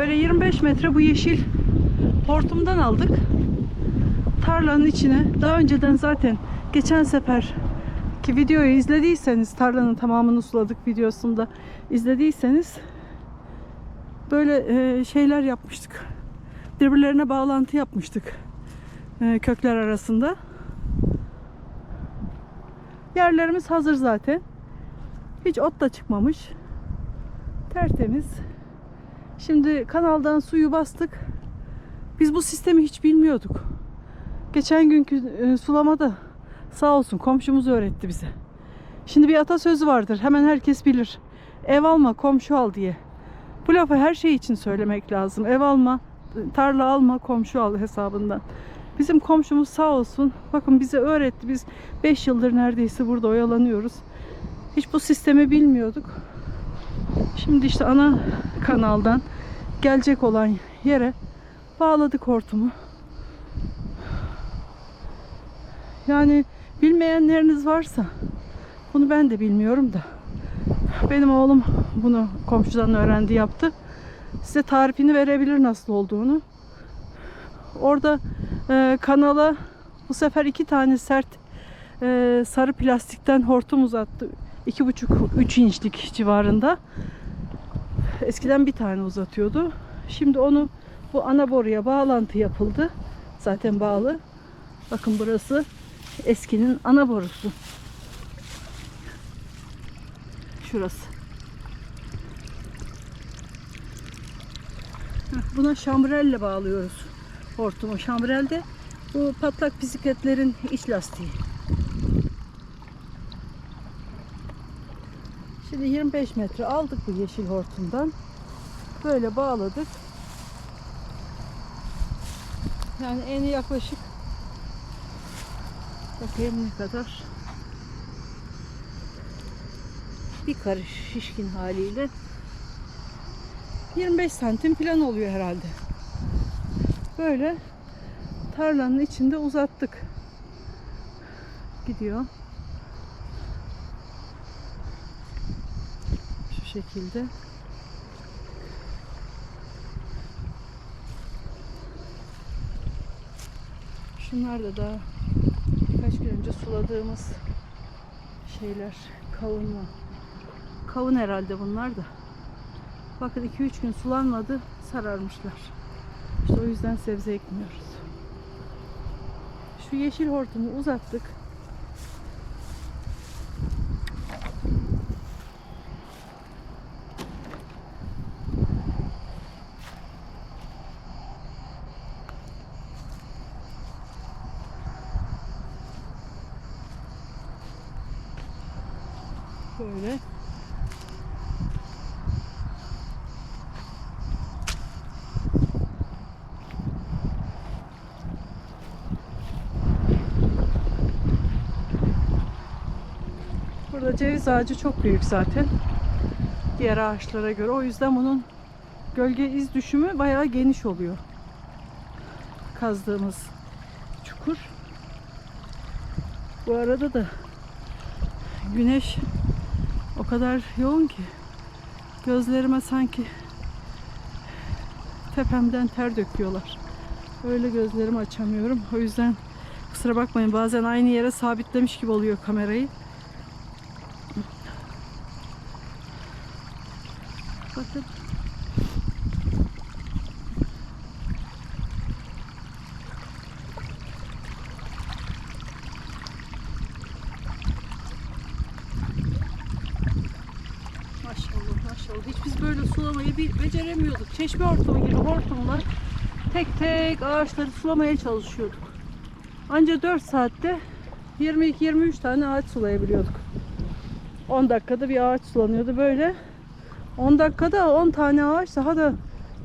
Böyle 25 metre bu yeşil hortumdan aldık. Tarlanın içine daha önceden zaten geçen sefer ki videoyu izlediyseniz tarlanın tamamını suladık videosunda izlediyseniz böyle e, şeyler yapmıştık. Birbirlerine bağlantı yapmıştık e, kökler arasında. Yerlerimiz hazır zaten. Hiç ot da çıkmamış. Tertemiz. Şimdi kanaldan suyu bastık. Biz bu sistemi hiç bilmiyorduk. Geçen günkü e, sulamada sağ olsun komşumuz öğretti bize. Şimdi bir atasözü vardır. Hemen herkes bilir. Ev alma, komşu al diye. Bu lafı her şey için söylemek lazım. Ev alma, tarla alma, komşu al hesabından. Bizim komşumuz sağ olsun. Bakın bize öğretti. Biz 5 yıldır neredeyse burada oyalanıyoruz. Hiç bu sistemi bilmiyorduk. Şimdi işte ana kanaldan gelecek olan yere bağladık hortumu. Yani bilmeyenleriniz varsa bunu ben de bilmiyorum da benim oğlum bunu komşudan öğrendi yaptı. Size tarifini verebilir nasıl olduğunu. Orada e, kanala bu sefer iki tane sert e, sarı plastikten hortum uzattı. 2,5-3 inçlik civarında. Eskiden bir tane uzatıyordu. Şimdi onu bu ana boruya bağlantı yapıldı. Zaten bağlı. Bakın burası eskinin ana borusu. Şurası. Buna şambrelle bağlıyoruz hortumu. Şambrel de bu patlak bisikletlerin iç lastiği. Şimdi 25 metre aldık bu yeşil hortumdan. Böyle bağladık. Yani eni yaklaşık bakayım ne kadar bir karış şişkin haliyle 25 santim falan oluyor herhalde. Böyle tarlanın içinde uzattık. Gidiyor. Şekilde. Şunlar da daha birkaç gün önce suladığımız şeyler. Kavun mu? Kavun herhalde bunlar da. Bakın 2-3 gün sulanmadı, sararmışlar. İşte o yüzden sebze ekmiyoruz. Şu yeşil hortumu uzattık. Böyle. Burada ceviz ağacı çok büyük zaten. Diğer ağaçlara göre. O yüzden bunun gölge iz düşümü bayağı geniş oluyor. Kazdığımız çukur. Bu arada da güneş o kadar yoğun ki gözlerime sanki tepemden ter döküyorlar. Öyle gözlerimi açamıyorum. O yüzden kusura bakmayın bazen aynı yere sabitlemiş gibi oluyor kamerayı. Bakın. Maşallah. Hiç biz böyle sulamayı bir beceremiyorduk. Çeşme hortumu gibi hortumla tek tek ağaçları sulamaya çalışıyorduk. Anca 4 saatte 22-23 tane ağaç sulayabiliyorduk. 10 dakikada bir ağaç sulanıyordu böyle. 10 dakikada 10 tane ağaç daha da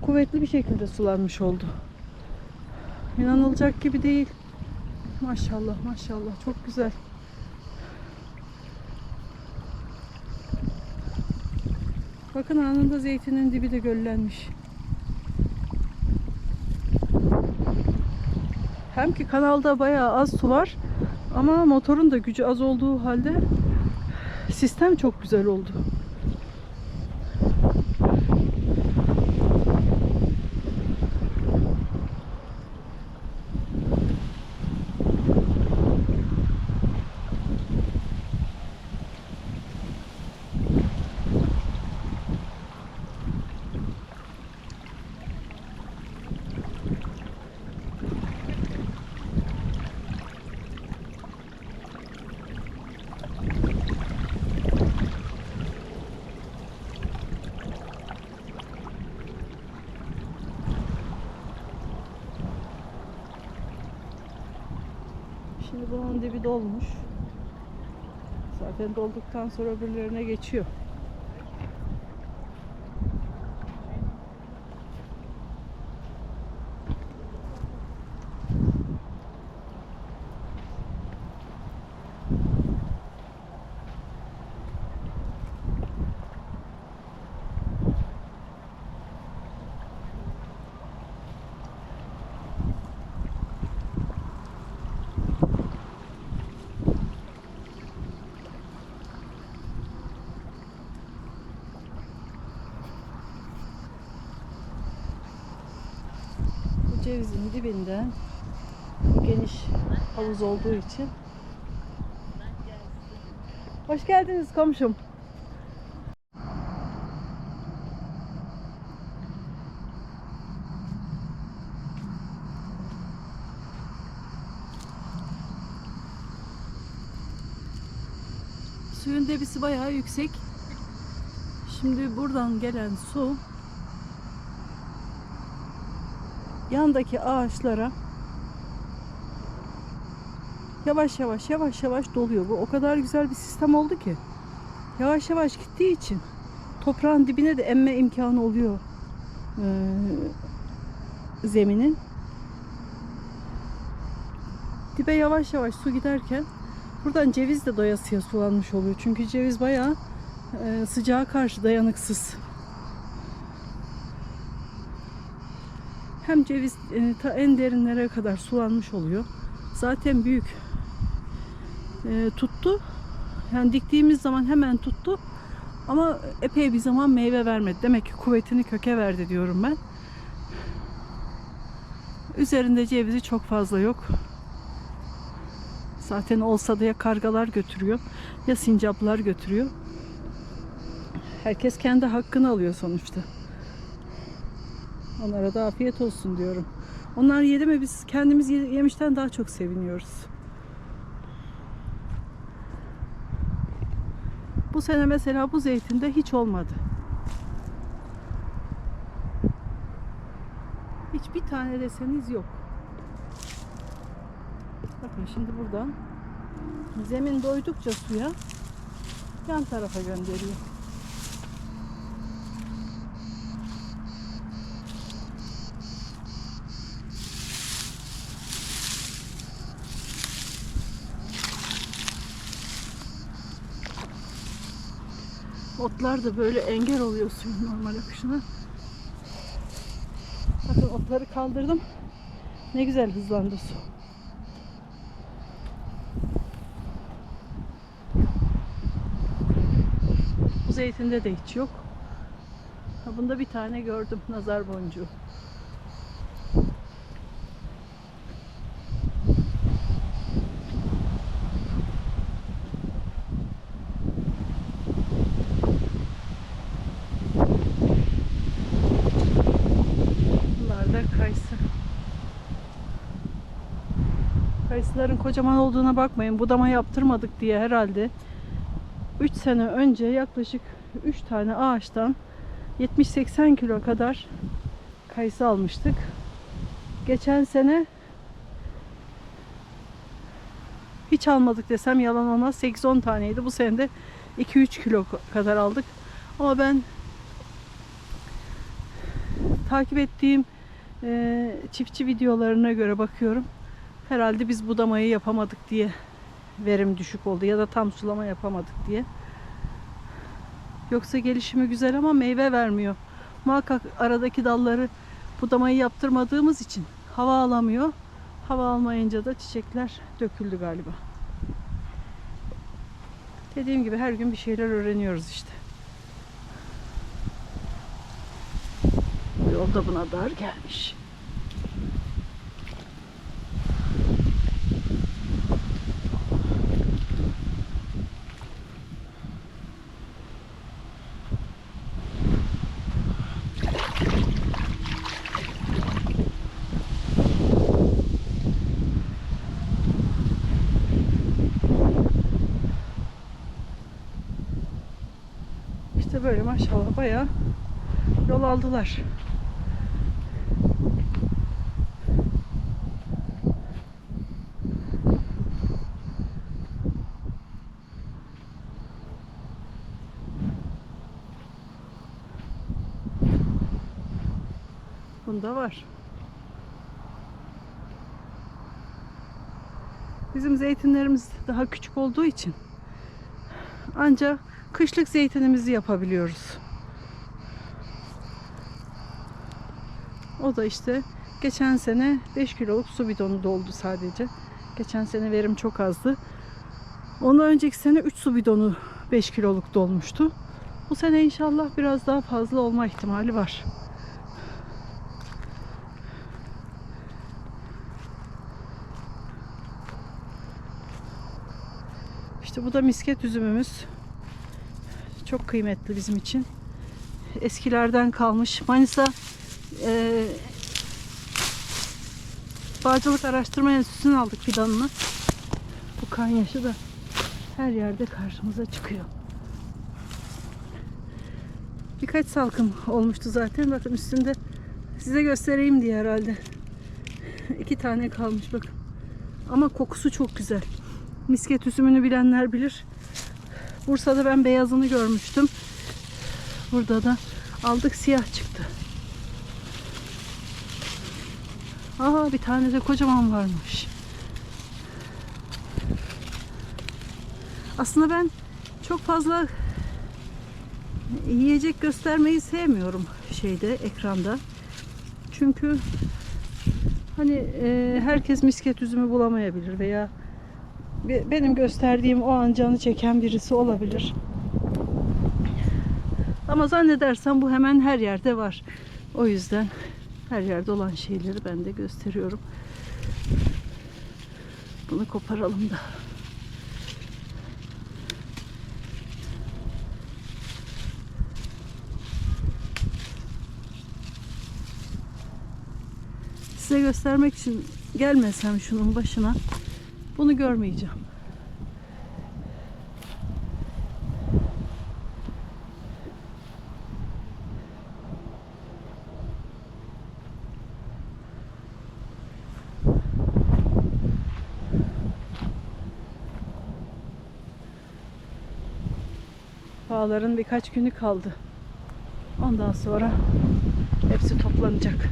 kuvvetli bir şekilde sulanmış oldu. İnanılacak gibi değil. Maşallah maşallah çok güzel. Bakın anında zeytinin dibi de göllenmiş. Hem ki kanalda bayağı az su var ama motorun da gücü az olduğu halde sistem çok güzel oldu. Şimdi bunun dibi dolmuş. Zaten dolduktan sonra öbürlerine geçiyor. Cevizin dibinden geniş havuz olduğu için. Hoş geldiniz komşum. Suyun debisi bayağı yüksek. Şimdi buradan gelen su yandaki ağaçlara yavaş yavaş yavaş yavaş doluyor. Bu o kadar güzel bir sistem oldu ki. Yavaş yavaş gittiği için toprağın dibine de emme imkanı oluyor ee, zeminin. Dibe yavaş yavaş su giderken buradan ceviz de doyasıya sulanmış oluyor. Çünkü ceviz bayağı e, sıcağa karşı dayanıksız. Hem ceviz e, ta en derinlere kadar sulanmış oluyor. Zaten büyük e, tuttu. Yani diktiğimiz zaman hemen tuttu. Ama epey bir zaman meyve vermedi. Demek ki kuvvetini köke verdi diyorum ben. Üzerinde cevizi çok fazla yok. Zaten olsa da ya kargalar götürüyor ya sincaplar götürüyor. Herkes kendi hakkını alıyor sonuçta. Onlara da afiyet olsun diyorum. Onlar yedi mi biz kendimiz ye- yemişten daha çok seviniyoruz. Bu sene mesela bu zeytinde hiç olmadı. Hiçbir tane deseniz yok. Bakın şimdi buradan zemin doydukça suya yan tarafa gönderiyor. Otlar da böyle engel oluyor suyun normal akışına. Bakın otları kaldırdım. Ne güzel hızlandı su. Bu zeytinde de hiç yok. Ha, bunda bir tane gördüm nazar boncuğu. Bunlar da kayısı. Kayısıların kocaman olduğuna bakmayın. Budama yaptırmadık diye herhalde 3 sene önce yaklaşık 3 tane ağaçtan 70-80 kilo kadar kayısı almıştık. Geçen sene hiç almadık desem yalan olmaz. 8-10 taneydi. Bu sene de 2-3 kilo kadar aldık. Ama ben takip ettiğim e, çiftçi videolarına göre bakıyorum. Herhalde biz budamayı yapamadık diye verim düşük oldu ya da tam sulama yapamadık diye. Yoksa gelişimi güzel ama meyve vermiyor. Muhakkak aradaki dalları budamayı yaptırmadığımız için hava alamıyor. Hava almayınca da çiçekler döküldü galiba. Dediğim gibi her gün bir şeyler öğreniyoruz işte. Yolda buna dar gelmiş. böyle maşallah bayağı yol aldılar. Bunda var. Bizim zeytinlerimiz daha küçük olduğu için ancak kışlık zeytinimizi yapabiliyoruz. O da işte geçen sene 5 kiloluk su bidonu doldu sadece. Geçen sene verim çok azdı. Ondan önceki sene 3 su bidonu 5 kiloluk dolmuştu. Bu sene inşallah biraz daha fazla olma ihtimali var. İşte bu da misket üzümümüz. Çok kıymetli bizim için. Eskilerden kalmış. Manisa e, Bağcılık Araştırma Enstitüsü'nün aldık fidanını. Bu kan yaşı da her yerde karşımıza çıkıyor. Birkaç salkım olmuştu zaten. Bakın üstünde size göstereyim diye herhalde. İki tane kalmış bakın. Ama kokusu çok güzel. Misket üzümünü bilenler bilir. Bursa'da ben beyazını görmüştüm. Burada da aldık siyah çıktı. Aa bir tane de kocaman varmış. Aslında ben çok fazla yiyecek göstermeyi sevmiyorum şeyde ekranda. Çünkü hani e, herkes misket üzümü bulamayabilir veya benim gösterdiğim o an canı çeken birisi olabilir. Ama zannedersem bu hemen her yerde var. O yüzden her yerde olan şeyleri ben de gösteriyorum. Bunu koparalım da. Size göstermek için gelmesem şunun başına bunu görmeyeceğim. Bağların birkaç günü kaldı. Ondan sonra hepsi toplanacak.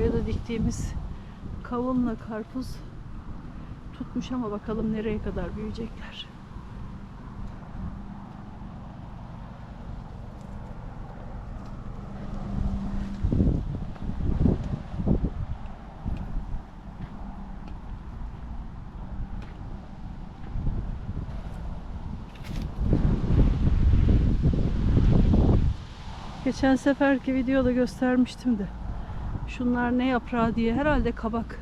Şuraya da diktiğimiz kavunla karpuz tutmuş ama bakalım nereye kadar büyüyecekler. Geçen seferki videoda göstermiştim de. Şunlar ne yaprağı diye herhalde kabak.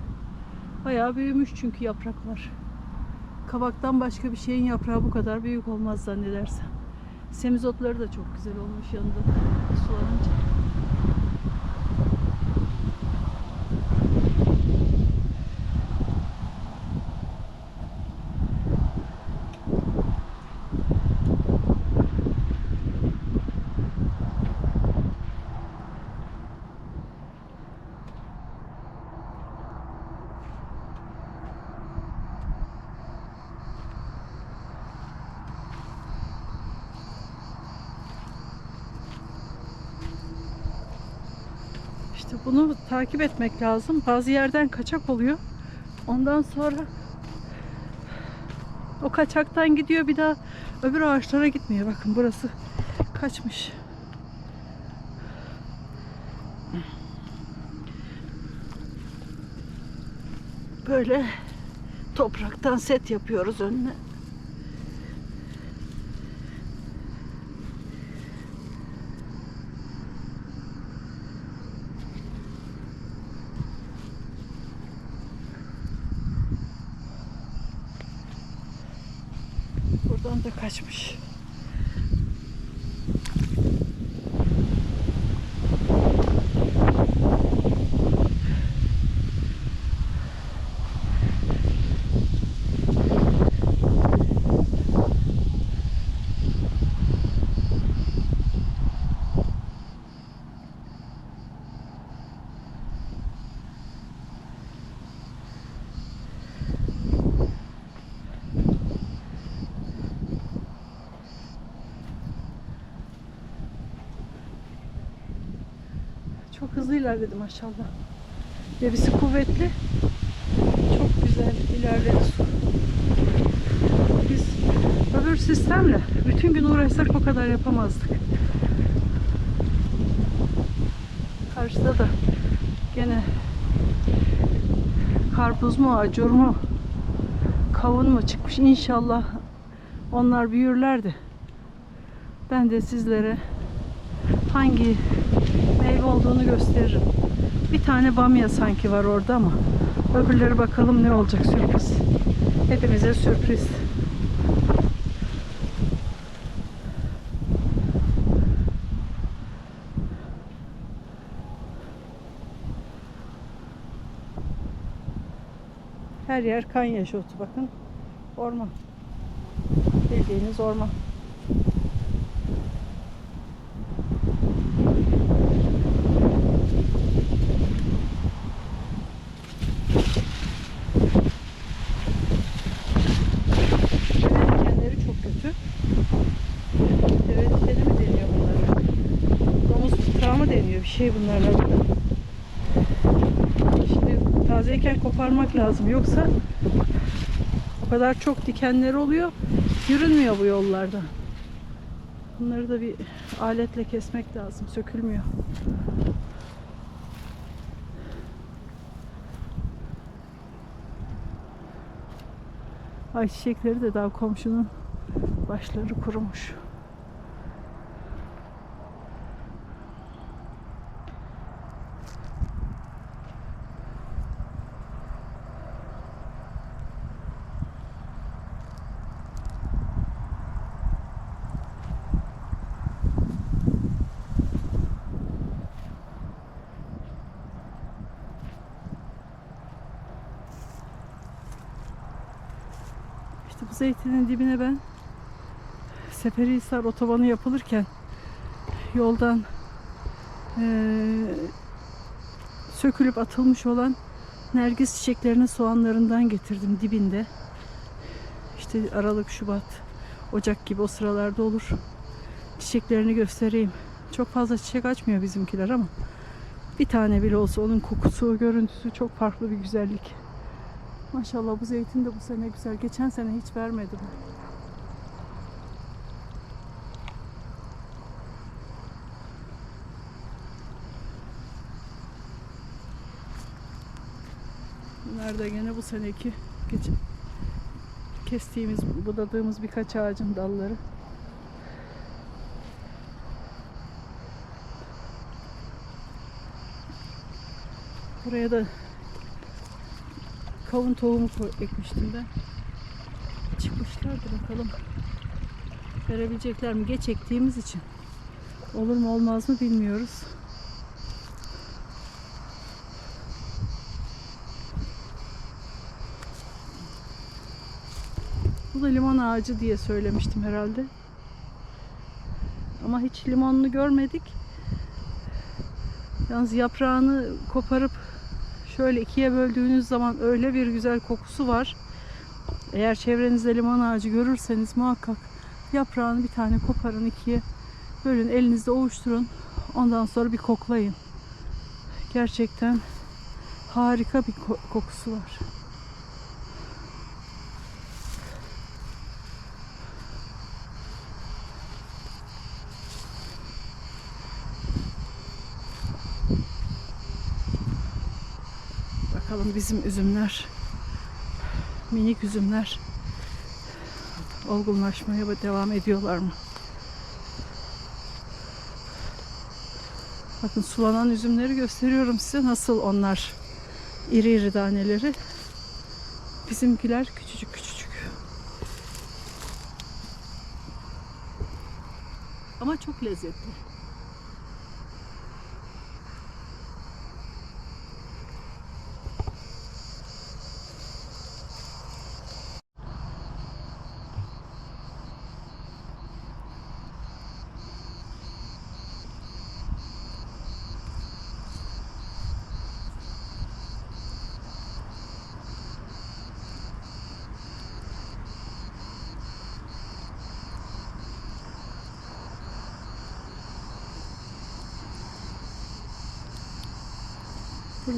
Bayağı büyümüş çünkü yapraklar. Kabaktan başka bir şeyin yaprağı bu kadar büyük olmaz zannedersem. Semizotları da çok güzel olmuş yanında sulanınca. İşte bunu takip etmek lazım. Bazı yerden kaçak oluyor. Ondan sonra o kaçaktan gidiyor bir daha öbür ağaçlara gitmiyor. Bakın burası kaçmış. Böyle topraktan set yapıyoruz önüne. Buradan da kaçmış. Çok hızlı ilerledi maşallah. Debisi kuvvetli. Çok güzel ilerledi su. Biz öbür sistemle bütün gün uğraşsak o kadar yapamazdık. Karşıda da gene karpuz mu, acur mu, kavun mu çıkmış. İnşallah onlar büyürler de ben de sizlere hangi olduğunu gösteririm. Bir tane bamya sanki var orada ama öbürleri bakalım ne olacak sürpriz. Hepimize sürpriz. Her yer kan yaşı otu bakın. Orman. Bildiğiniz orman. Koparmak lazım. Yoksa o kadar çok dikenleri oluyor. Yürünmüyor bu yollarda. Bunları da bir aletle kesmek lazım. Sökülmüyor. Ay çiçekleri de daha komşunun başları kurumuş. Zeytinin dibine ben Seferihisar otobanı yapılırken yoldan eee, sökülüp atılmış olan nergis çiçeklerinin soğanlarından getirdim dibinde. İşte Aralık, Şubat, Ocak gibi o sıralarda olur. Çiçeklerini göstereyim. Çok fazla çiçek açmıyor bizimkiler ama bir tane bile olsa onun kokusu, görüntüsü çok farklı bir güzellik. Maşallah bu zeytin de bu sene güzel. Geçen sene hiç vermedim. Bunlar da gene bu seneki geçen kestiğimiz, budadığımız birkaç ağacın dalları. Buraya da kavun tohumu ekmiştim ben. Çıkmışlardı bakalım. Verebilecekler mi? Geç ektiğimiz için. Olur mu olmaz mı bilmiyoruz. Bu da limon ağacı diye söylemiştim herhalde. Ama hiç limonlu görmedik. Yalnız yaprağını koparıp şöyle ikiye böldüğünüz zaman öyle bir güzel kokusu var. Eğer çevrenizde limon ağacı görürseniz muhakkak yaprağını bir tane koparın ikiye bölün elinizde ovuşturun. Ondan sonra bir koklayın. Gerçekten harika bir ko- kokusu var. Bakalım bizim üzümler, minik üzümler olgunlaşmaya devam ediyorlar mı? Bakın sulanan üzümleri gösteriyorum size nasıl onlar iri iri taneleri. Bizimkiler küçücük küçücük. Ama çok lezzetli.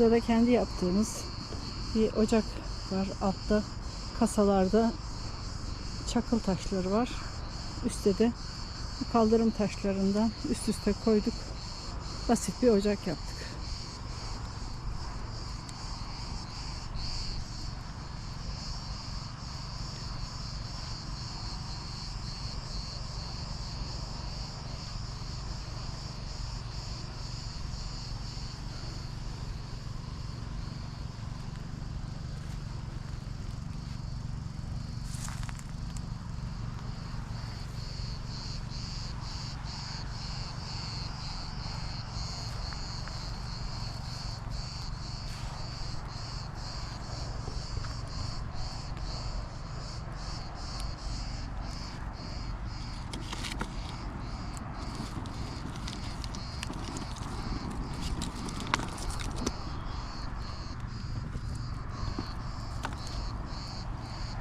Burada da kendi yaptığımız bir ocak var. Altta kasalarda çakıl taşları var. Üstte de kaldırım taşlarından üst üste koyduk. Basit bir ocak yaptık.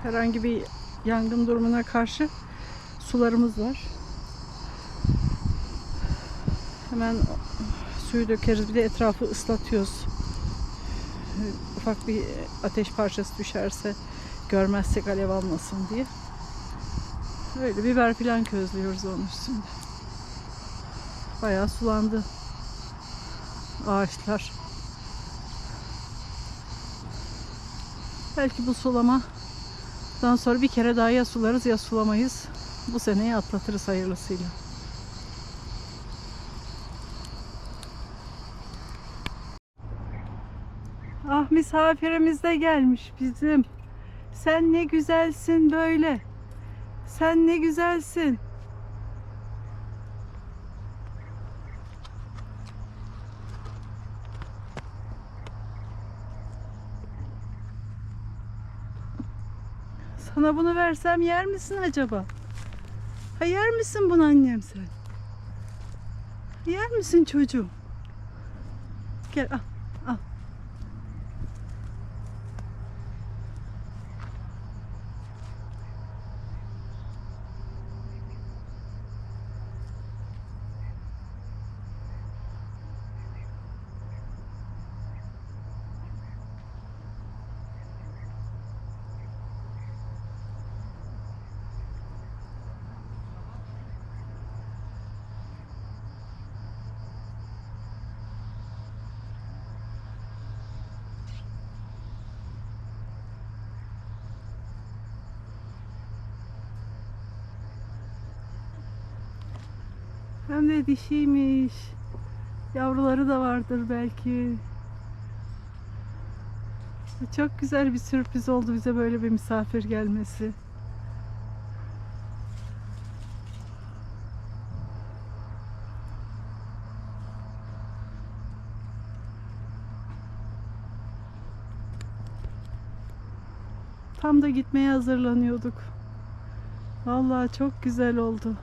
Herhangi bir yangın durumuna karşı sularımız var. Hemen suyu dökeriz. Bir de etrafı ıslatıyoruz. Ufak bir ateş parçası düşerse görmezsek alev almasın diye. Öyle biber falan közlüyoruz onun üstünde. Bayağı sulandı ağaçlar. Belki bu sulamadan sonra bir kere daha ya sularız ya sulamayız. Bu seneyi atlatırız hayırlısıyla. Ah misafirimiz de gelmiş bizim. Sen ne güzelsin böyle. Sen ne güzelsin. Sana bunu versem yer misin acaba? Ha yer misin bunu annem sen? Yer misin çocuğum? Gel al al. Hem de dişiymiş. Yavruları da vardır belki. Çok güzel bir sürpriz oldu bize böyle bir misafir gelmesi. Tam da gitmeye hazırlanıyorduk. Vallahi çok güzel oldu.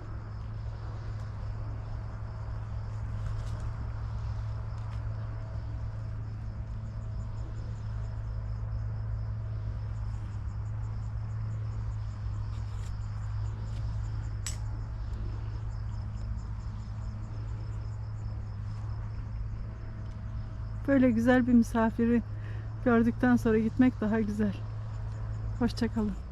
Böyle güzel bir misafiri gördükten sonra gitmek daha güzel. Hoşçakalın.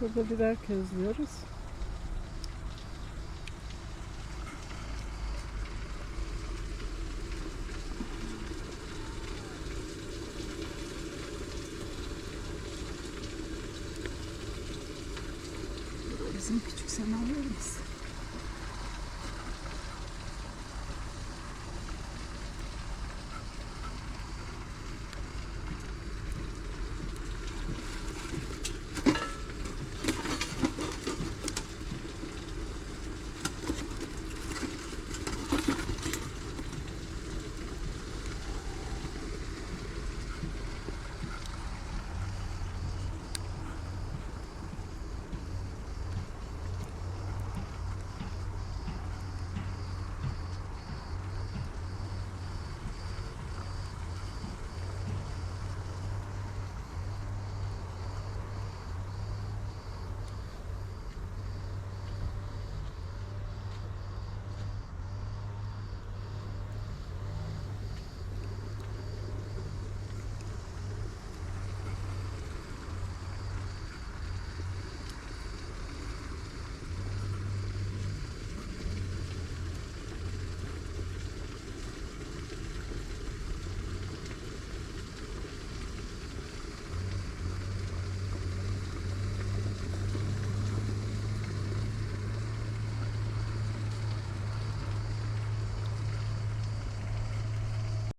Burada biber közlüyoruz.